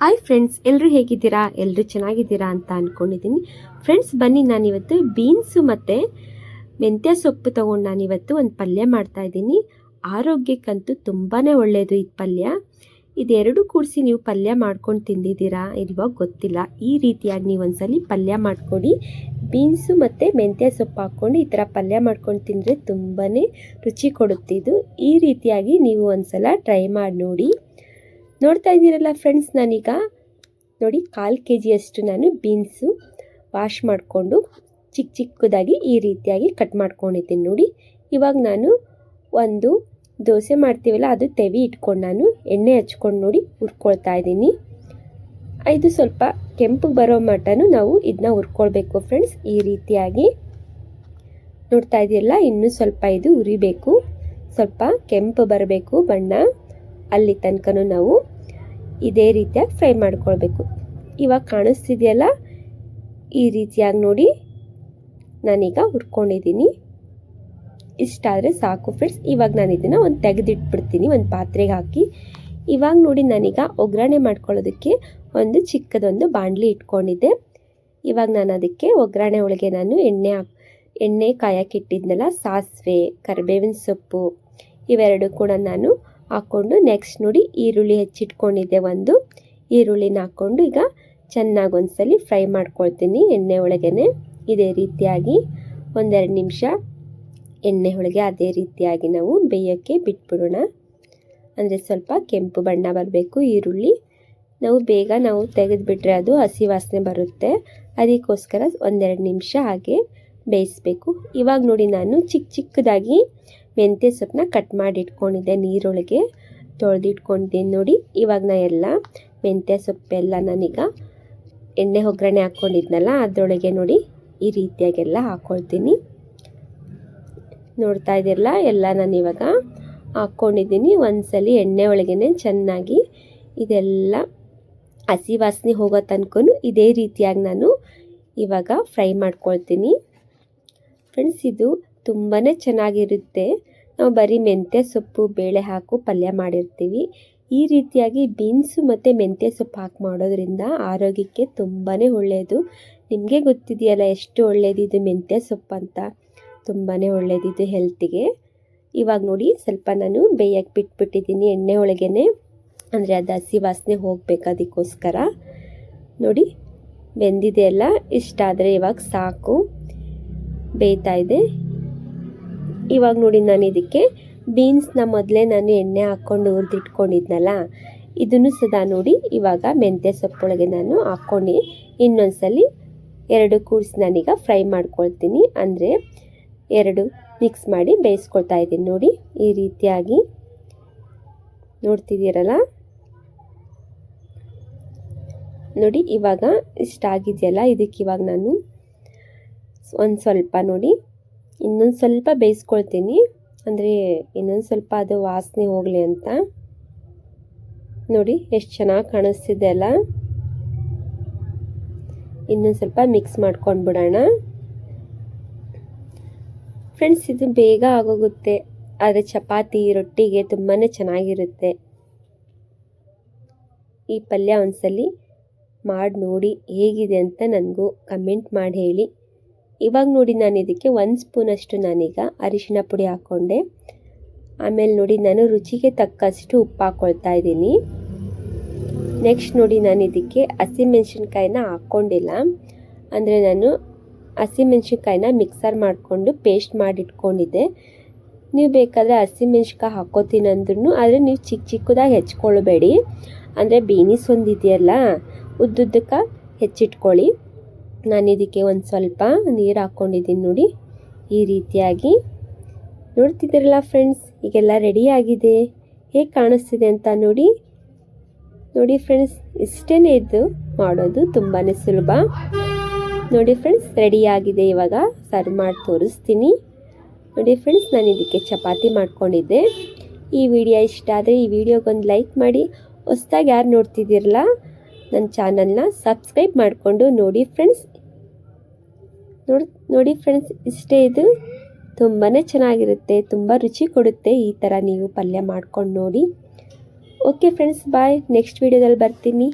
Hi friends ಎಲ್ಲರೂ ಹೇಗಿದ್ದೀರಾ? ಎಲ್ಲರೂ ಚೆನ್ನಾಗಿದ್ದೀರಾ ಅಂತ ಅಂದ್ಕೊಂಡಿದ್ದೀನಿ ಫ್ರೆಂಡ್ಸ್ ಬನ್ನಿ, ನಾನಿವತ್ತು ಬೀನ್ಸು ಮತ್ತು ಮೆಂತ್ಯ ಸೊಪ್ಪು ತೊಗೊಂಡು ನಾನಿವತ್ತು ಒಂದು ಪಲ್ಯ ಮಾಡ್ತಾ ಇದ್ದೀನಿ. ಆರೋಗ್ಯಕ್ಕಂತೂ ತುಂಬಾ ಒಳ್ಳೆಯದು ಈ ಪಲ್ಯ. ಇದೆರಡು ಕೂಡಿಸಿ ನೀವು ಪಲ್ಯ ಮಾಡ್ಕೊಂಡು ತಿಂದಿದ್ದೀರಾ ಇಲ್ವೋ ಗೊತ್ತಿಲ್ಲ. ಈ ರೀತಿಯಾಗಿ ನೀವು ಒಂದ್ಸಲಿ ಪಲ್ಯ ಮಾಡ್ಕೊಡಿ. ಬೀನ್ಸು ಮತ್ತು ಮೆಂತ್ಯ ಸೊಪ್ಪು ಹಾಕ್ಕೊಂಡು ಈ ಥರ ಪಲ್ಯ ಮಾಡ್ಕೊಂಡು ತಿಂದರೆ ತುಂಬಾ ರುಚಿ ಕೊಡುತ್ತಿದ್ದು ಈ ರೀತಿಯಾಗಿ ನೀವು ಒಂದ್ಸಲ ಟ್ರೈ ಮಾಡಿ ನೋಡಿ. ನೋಡ್ತಾ ಇದ್ದೀರಲ್ಲ ಫ್ರೆಂಡ್ಸ್ ನಾನೀಗ ನೋಡಿ ಕಾಲು ಕೆ ಜಿಯಷ್ಟು ನಾನು ಬೀನ್ಸು ವಾಶ್ ಮಾಡಿಕೊಂಡು ಚಿಕ್ಕ ಚಿಕ್ಕದಾಗಿ ಈ ರೀತಿಯಾಗಿ ಕಟ್ ಮಾಡ್ಕೊಂಡಿದ್ದೀನಿ ನೋಡಿ. ಇವಾಗ ನಾನು ಒಂದು ದೋಸೆ ಮಾಡ್ತೀವಲ್ಲ, ಅದು ತೆವಿ ಇಟ್ಕೊಂಡು ನಾನು ಎಣ್ಣೆ ಹಚ್ಕೊಂಡು ನೋಡಿ ಹುರ್ಕೊಳ್ತಾ ಇದ್ದೀನಿ. ಇದು ಸ್ವಲ್ಪ ಕೆಂಪು ಬರೋ ಮಟನು ನಾವು ಇದನ್ನ ಹುರ್ಕೊಳ್ಬೇಕು ಫ್ರೆಂಡ್ಸ್ ಈ ರೀತಿಯಾಗಿ. ನೋಡ್ತಾ ಇದೆಯಲ್ಲ ಇನ್ನೂ ಸ್ವಲ್ಪ ಇದು ಉರಿಬೇಕು ಸ್ವಲ್ಪ ಕೆಂಪು ಬರಬೇಕು ಬಣ್ಣ. ಅಲ್ಲಿ ತನಕನೂ ನಾವು ಇದೇ ರೀತಿಯಾಗಿ ಫ್ರೈ ಮಾಡ್ಕೊಳ್ಬೇಕು. ಇವಾಗ ಕಾಣಿಸ್ತಿದೆಯಲ್ಲ? ಈ ರೀತಿಯಾಗಿ ನೋಡಿ. ನಾನೀಗ ಹುರ್ಕೊಂಡಿದ್ದೀನಿ. ಇಷ್ಟಾದರೆ ಸಾಕು ಫ್ರೆಂಡ್ಸ್. ಇವಾಗ ನಾನು ಇದನ್ನು ಒಂದು ತೆಗೆದಿಟ್ಬಿಡ್ತೀನಿ, ಒಂದು ಪಾತ್ರೆಗೆ ಹಾಕಿ. ಇವಾಗ ನೋಡಿ ನಾನೀಗ ಒಗ್ಗರಣೆ ಮಾಡ್ಕೊಳ್ಳೋದಕ್ಕೆ ಒಂದು ಚಿಕ್ಕದೊಂದು ಬಾಣಲಿ ಇಟ್ಕೊಂಡಿದ್ದೆ. ಇವಾಗ ನಾನು ಅದಕ್ಕೆ ಒಗ್ಗರಣೆ ಒಳಗೆ ನಾನು ಎಣ್ಣೆ ಹಾಕ್, ಎಣ್ಣೆ ಕಾಯಕ್ಕಿಟ್ಟಿದ್ನಲ್ಲ ಸಾಸಿವೆ, ಕರಿಬೇವಿನ ಸೊಪ್ಪು, ಇವೆರಡು ಕೂಡ ನಾನು ಹಾಕ್ಕೊಂಡು ನೆಕ್ಸ್ಟ್ ನೋಡಿ ಈರುಳ್ಳಿ ಹೆಚ್ಚಿಟ್ಕೊಂಡಿದ್ದೆ ಒಂದು. ಈರುಳ್ಳಿನ ಹಾಕ್ಕೊಂಡು ಈಗ ಚೆನ್ನಾಗಿ ಒಂದ್ಸಲಿ ಫ್ರೈ ಮಾಡ್ಕೊಳ್ತೀನಿ ಎಣ್ಣೆ ಒಳಗೇನೆ. ಇದೇ ರೀತಿಯಾಗಿ ಒಂದೆರಡು ನಿಮಿಷ ಎಣ್ಣೆ ಒಳಗೆ ಅದೇ ರೀತಿಯಾಗಿ ನಾವು ಬೇಯೋಕ್ಕೆ ಬಿಟ್ಬಿಡೋಣ. ಅಂದರೆ ಸ್ವಲ್ಪ ಕೆಂಪು ಬಣ್ಣ ಬರಬೇಕು ಈರುಳ್ಳಿ. ನಾವು ಬೇಗ ನಾವು ತೆಗೆದುಬಿಟ್ರೆ ಅದು ಹಸಿ ವಾಸನೆ ಬರುತ್ತೆ. ಅದಕ್ಕೋಸ್ಕರ ಒಂದೆರಡು ನಿಮಿಷ ಹಾಗೆ ಬೇಯಿಸ್ಬೇಕು. ಇವಾಗ ನೋಡಿ ನಾನು ಚಿಕ್ಕ ಚಿಕ್ಕದಾಗಿ ಮೆಂತ್ಯ ಸೊಪ್ಪನ್ನ ಕಟ್ ಮಾಡಿ ಇಟ್ಕೊಂಡಿದ್ದೆ, ನೀರೊಳಗೆ ತೊಳೆದಿಟ್ಕೊಂಡಿದ್ದೀನಿ ನೋಡಿ, ಇವಾಗ ನಾ ಎಲ್ಲ ಮೆಂತ್ಯ ಸೊಪ್ಪೆಲ್ಲ ನಾನೀಗ ಎಣ್ಣೆ ಒಗ್ಗರಣೆ ಹಾಕ್ಕೊಂಡಿದ್ನಲ್ಲ ಅದರೊಳಗೆ ನೋಡಿ ಈ ರೀತಿಯಾಗೆಲ್ಲ ಹಾಕ್ಕೊಳ್ತೀನಿ ನೋಡ್ತಾ ಇದ್ದೀರಲ್ಲ, ಎಲ್ಲ ನಾನು ಇವಾಗ ಹಾಕ್ಕೊಂಡಿದ್ದೀನಿ ಒಂದ್ಸಲಿ ಎಣ್ಣೆ ಒಳಗೇ ಚೆನ್ನಾಗಿ ಇದೆಲ್ಲ ಹಸಿ ವಾಸನೆ ಹೋಗೋ ತನಕ ಇದೇ ರೀತಿಯಾಗಿ ನಾನು ಇವಾಗ ಫ್ರೈ ಮಾಡ್ಕೊಳ್ತೀನಿ. ಫ್ರೆಂಡ್ಸ್, ಇದು ತುಂಬಾ ಚೆನ್ನಾಗಿರುತ್ತೆ. ನಾವು ಬರೀ ಮೆಂತ್ಯ ಸೊಪ್ಪು, ಬೇಳೆ ಹಾಕು, ಪಲ್ಯ ಮಾಡಿರ್ತೀವಿ. ಈ ರೀತಿಯಾಗಿ ಬೀನ್ಸು ಮತ್ತು ಮೆಂತ್ಯ ಸೊಪ್ಪು ಹಾಕಿ ಮಾಡೋದ್ರಿಂದ ಆರೋಗ್ಯಕ್ಕೆ ತುಂಬಾ ಒಳ್ಳೆಯದು ನಿಮಗೆ ಗೊತ್ತಿದೆಯಲ್ಲ ಎಷ್ಟು ಒಳ್ಳೆಯದಿದು ಮೆಂತ್ಯ ಸೊಪ್ಪು ಅಂತ? ತುಂಬಾ ಒಳ್ಳೆಯದಿದು ಹೆಲ್ತಿಗೆ. ಇವಾಗ ನೋಡಿ ಸ್ವಲ್ಪ ನಾನು ಬೇಯಕ್ಕೆ ಬಿಟ್ಬಿಟ್ಟಿದ್ದೀನಿ ಎಣ್ಣೆ ಒಳಗೇ ಅಂದರೆ ಅದು ಹಸಿ ವಾಸನೆ ಹೋಗಬೇಕು ಅದಕ್ಕೋಸ್ಕರ. ನೋಡಿ ಬೆಂದಿದೆ ಅಲ್ಲ ಇಷ್ಟಾದರೆ ಇವಾಗ ಸಾಕು. ಬೇಯ್ತಾ ಇದೆ. ಇವಾಗ ನೋಡಿ ನಾನು ಇದಕ್ಕೆ ಬೀನ್ಸ್ನ ಮೊದಲೇ ನಾನು ಎಣ್ಣೆ ಹಾಕ್ಕೊಂಡು ಹುರಿದಿಟ್ಕೊಂಡಿದ್ನಲ್ಲ, ಇದನ್ನು ಸದಾ ನೋಡಿ ಇವಾಗ ಮೆಂತ್ಯ ಸೊಪ್ಪೊಳಗೆ ನಾನು ಹಾಕ್ಕೊಂಡು ಇನ್ನೊಂದ್ಸಲಿ ಎರಡು ಕೂಡಿಸಿ ನಾನೀಗ ಫ್ರೈ ಮಾಡ್ಕೊಳ್ತೀನಿ. ಅಂದರೆ ಎರಡು ಮಿಕ್ಸ್ ಮಾಡಿ ಬೇಯಿಸ್ಕೊಳ್ತಾ ಇದ್ದೀನಿ ನೋಡಿ, ಈ ರೀತಿಯಾಗಿ. ನೋಡ್ತಿದ್ದೀರಲ್ಲ? ನೋಡಿ, ಇವಾಗ ಇಷ್ಟಾಗಿದೆಯಲ್ಲ, ಇದಕ್ಕೆ ಇವಾಗ ನಾನು ಒಂದು ಸ್ವಲ್ಪ ನೋಡಿ ಇನ್ನೊಂದು ಸ್ವಲ್ಪ ಬೇಯಿಸ್ಕೊಳ್ತೀನಿ. ಅಂದರೆ ಇನ್ನೊಂದು ಸ್ವಲ್ಪ ಅದು ವಾಸನೆ ಹೋಗಲಿ ಅಂತ. ನೋಡಿ, ಎಷ್ಟು ಚೆನ್ನಾಗಿ ಕಾಣಿಸ್ತಿದೆ ಅಲ್ಲ? ಇನ್ನೊಂದು ಸ್ವಲ್ಪ ಮಿಕ್ಸ್ ಮಾಡ್ಕೊಂಡು ಬಿಡೋಣ ಫ್ರೆಂಡ್ಸ್ ಇದು ಬೇಗ ಆಗೋಗುತ್ತೆ. ಆದರೆ ಚಪಾತಿ, ರೊಟ್ಟಿಗೆ ತುಂಬಾ ಚೆನ್ನಾಗಿರುತ್ತೆ. ಈ ಪಲ್ಯ ಒಂದ್ಸಲಿ ಮಾಡಿ ನೋಡಿ ಹೇಗಿದೆ ಅಂತ ನನಗೂ ಕಮೆಂಟ್ ಮಾಡಿ ಹೇಳಿ. ಇವಾಗ ನೋಡಿ ನಾನು ಇದಕ್ಕೆ ಒಂದು ಸ್ಪೂನಷ್ಟು ನಾನೀಗ ಅರಿಶಿನ ಪುಡಿ ಹಾಕ್ಕೊಂಡೆ ಆಮೇಲೆ ನೋಡಿ ನಾನು ರುಚಿಗೆ ತಕ್ಕಷ್ಟು ಉಪ್ಪು ಹಾಕ್ಕೊಳ್ತಾ ಇದ್ದೀನಿ. ನೆಕ್ಸ್ಟ್ ನೋಡಿ ನಾನು ಇದಕ್ಕೆ ಹಸಿಮೆಣ್ಸಿನ್ಕಾಯಿನ ಹಾಕ್ಕೊಂಡಿಲ್ಲ ಅಂದರೆ ನಾನು ಹಸಿಮೆಣ್ಸಿನ್ಕಾಯಿನ ಮಿಕ್ಸರ್ ಮಾಡಿಕೊಂಡು ಪೇಸ್ಟ್ ಮಾಡಿ ಇಟ್ಕೊಂಡಿದ್ದೆ ನೀವು ಬೇಕಾದರೆ ಹಸಿಮೆಣ್ಸಿನ್ಕಾಯಿ ಹಾಕ್ಕೋತೀನಿ ಅಂದ್ರೂ ಆದರೆ ನೀವು ಚಿಕ್ಕ ಚಿಕ್ಕದಾಗಿ ಹೆಚ್ಕೊಳ್ಬೇಡಿ. ಅಂದರೆ ಬೀನಿಸ್ ಒಂದಿದೆಯಲ್ಲ ಉದ್ದುದ್ದಕ್ಕೆ ಹೆಚ್ಚಿಟ್ಕೊಳ್ಳಿ. ನಾನು ಇದಕ್ಕೆ ಒಂದು ಸ್ವಲ್ಪ ನೀರು ಹಾಕ್ಕೊಂಡಿದ್ದೀನಿ ನೋಡಿ. ಈ ರೀತಿಯಾಗಿ. ನೋಡ್ತಿದ್ದೀರಲ್ಲ ಫ್ರೆಂಡ್ಸ್ ಈಗೆಲ್ಲ ರೆಡಿಯಾಗಿದೆ ಹೇಗೆ ಕಾಣಿಸ್ತಿದೆ ಅಂತ ನೋಡಿ. ನೋಡಿ ಫ್ರೆಂಡ್ಸ್ ಇಷ್ಟೇ ಇದ್ದು ಮಾಡೋದು ತುಂಬಾ ಸುಲಭ. ನೋಡಿ ಫ್ರೆಂಡ್ಸ್ ರೆಡಿಯಾಗಿದೆ ಇವಾಗ. ಸರ್ವ್ ಮಾಡಿ ತೋರಿಸ್ತೀನಿ. ನೋಡಿ ಫ್ರೆಂಡ್ಸ್ ನಾನು ಇದಕ್ಕೆ ಚಪಾತಿ ಮಾಡ್ಕೊಂಡಿದ್ದೆ. ಈ ವಿಡಿಯೋ ಇಷ್ಟ ಆದರೆ ಈ ವಿಡಿಯೋಗೊಂದು ಲೈಕ್ ಮಾಡಿ. ಹೊಸ್ದಾಗಿ ಯಾರು ನೋಡ್ತಿದ್ದೀರಲ್ಲ ನನ್ನ ಚಾನಲ್ನ ಸಬ್ಸ್ಕ್ರೈಬ್ ಮಾಡಿಕೊಂಡು ನೋಡಿ ಫ್ರೆಂಡ್ಸ್ ನೋಡಿ ನೋಡಿ ಫ್ರೆಂಡ್ಸ್ ಇಷ್ಟೇ ಇದು. ತುಂಬಾ ಚೆನ್ನಾಗಿರುತ್ತೆ, ತುಂಬ ರುಚಿ ಕೊಡುತ್ತೆ ಈ ಥರ ನೀವು ಪಲ್ಯ ಮಾಡ್ಕೊಂಡು ನೋಡಿ. ಓಕೆ ಫ್ರೆಂಡ್ಸ್ ಬಾಯ್ ನೆಕ್ಸ್ಟ್ ವೀಡಿಯೋದಲ್ಲಿ ಬರ್ತೀನಿ.